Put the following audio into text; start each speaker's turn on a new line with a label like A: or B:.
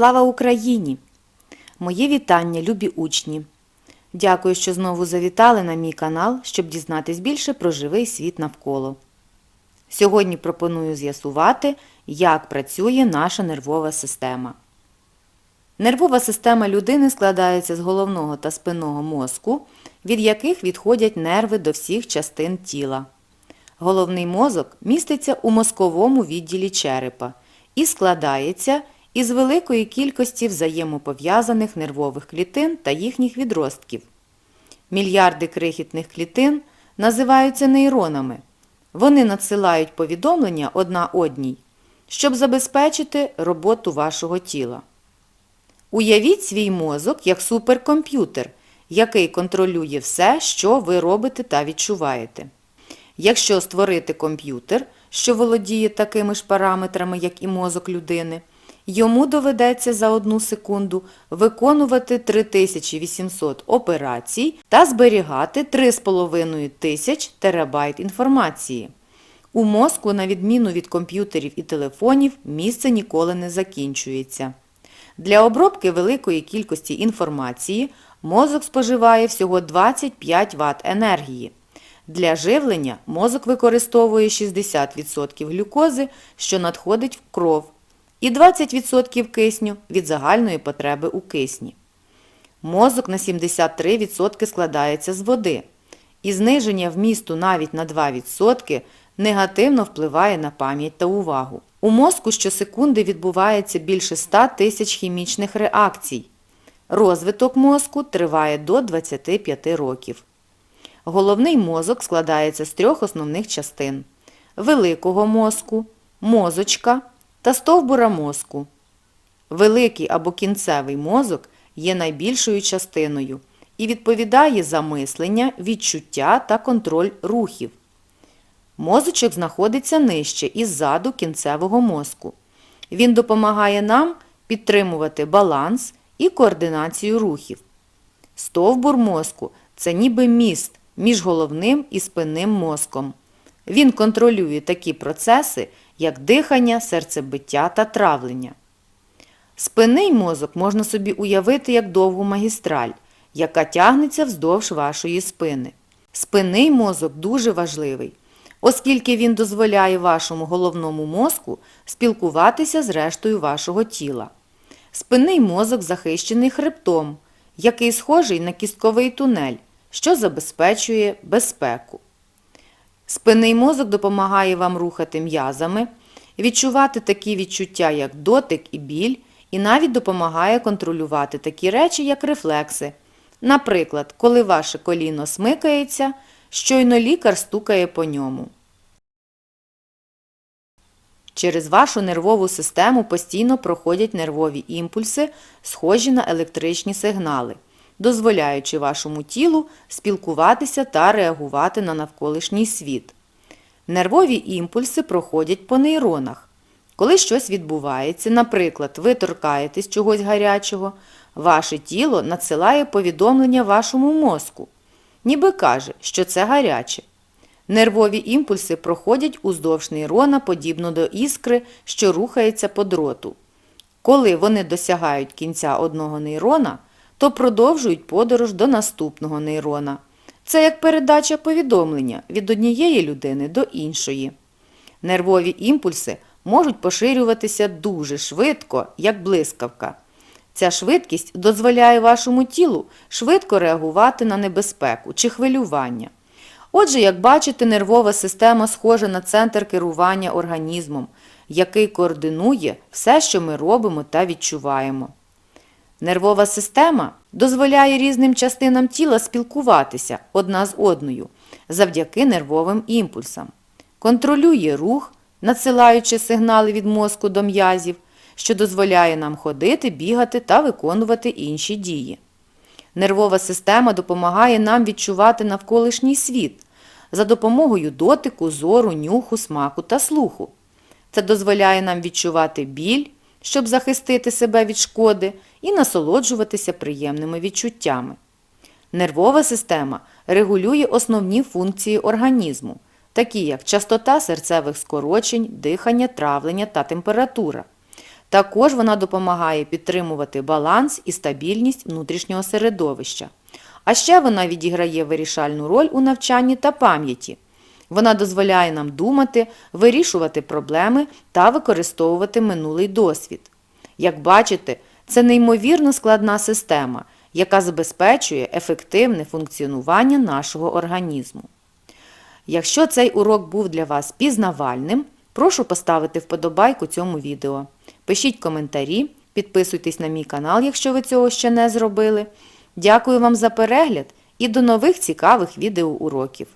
A: Слава Україні! Моє вітання, любі учні! Дякую, що знову завітали на мій канал, щоб дізнатись більше про живий світ навколо. Сьогодні пропоную з'ясувати, як працює наша нервова система. Нервова система людини складається з головного та спинного мозку, від яких відходять нерви до всіх частин тіла. Головний мозок міститься у мозковому відділі черепа і складається із великої кількості взаємопов'язаних нервових клітин та їхніх відростків. Мільярди крихітних клітин називаються нейронами. Вони надсилають повідомлення одна одній, щоб забезпечити роботу вашого тіла. Уявіть свій мозок як суперкомп'ютер, який контролює все, що ви робите та відчуваєте. Якщо створити комп'ютер, що володіє такими ж параметрами, як і мозок людини, йому доведеться за одну секунду виконувати 3800 операцій та зберігати 3,5 тисяч терабайт інформації. У мозку, на відміну від комп'ютерів і телефонів, місце ніколи не закінчується. Для обробки великої кількості інформації мозок споживає всього 25 Вт енергії. Для живлення мозок використовує 60% глюкози, що надходить в кров, і 20% кисню від загальної потреби у кисні. Мозок на 73% складається з води, і зниження вмісту навіть на 2% негативно впливає на пам'ять та увагу. У мозку щосекунди відбувається більше 100 тисяч хімічних реакцій. Розвиток мозку триває до 25 років. Головний мозок складається з трьох основних частин великого мозку, мозочка та стовбура мозку. Великий або кінцевий мозок є найбільшою частиною і відповідає за мислення, відчуття та контроль рухів. Мозочок знаходиться нижче і ззаду кінцевого мозку. Він допомагає нам підтримувати баланс і координацію рухів. Стовбур мозку це ніби міст між головним і спинним мозком. Він контролює такі процеси, як дихання, серцебиття та травлення. Спинний мозок можна собі уявити як довгу магістраль, яка тягнеться вздовж вашої спини. Спинний мозок дуже важливий, оскільки він дозволяє вашому головному мозку спілкуватися з рештою вашого тіла. Спинний мозок захищений хребтом, який схожий на кістковий тунель, що забезпечує безпеку. Спинний мозок допомагає вам рухати м'язами, відчувати такі відчуття, як дотик і біль, і навіть допомагає контролювати такі речі, як рефлекси. Наприклад, коли ваше коліно смикається, щойно лікар стукає по ньому. Через вашу нервову систему постійно проходять нервові імпульси, схожі на електричні сигнали, дозволяючи вашому тілу спілкуватися та реагувати на навколишній світ. Нервові імпульси проходять по нейронах. Коли щось відбувається, наприклад, ви торкаєтесь чогось гарячого, ваше тіло надсилає повідомлення вашому мозку, ніби каже, що це гаряче. Нервові імпульси проходять уздовж нейрона подібно до іскри, що рухається по дроту. Коли вони досягають кінця одного нейрона, то продовжують подорож до наступного нейрона. Це як передача повідомлення від однієї людини до іншої. Нервові імпульси можуть поширюватися дуже швидко, як блискавка. Ця швидкість дозволяє вашому тілу швидко реагувати на небезпеку чи хвилювання. Отже, як бачите, нервова система схожа на центр керування організмом, який координує все, що ми робимо та відчуваємо. Нервова система дозволяє різним частинам тіла спілкуватися одна з одною завдяки нервовим імпульсам, контролює рух, надсилаючи сигнали від мозку до м'язів, що дозволяє нам ходити, бігати та виконувати інші дії. Нервова система допомагає нам відчувати навколишній світ за допомогою дотику, зору, нюху, смаку та слуху. Це дозволяє нам відчувати біль, щоб захистити себе від шкоди і насолоджуватися приємними відчуттями. Нервова система регулює основні функції організму, такі як частота серцевих скорочень, дихання, травлення та температура. Також вона допомагає підтримувати баланс і стабільність внутрішнього середовища. А ще вона відіграє вирішальну роль у навчанні та пам'яті. Вона дозволяє нам думати, вирішувати проблеми та використовувати минулий досвід. Як бачите, це неймовірно складна система, яка забезпечує ефективне функціонування нашого організму. Якщо цей урок був для вас пізнавальним, прошу поставити вподобайку цьому відео. Пишіть коментарі, підписуйтесь на мій канал, якщо ви цього ще не зробили. Дякую вам за перегляд і до нових цікавих відеоуроків.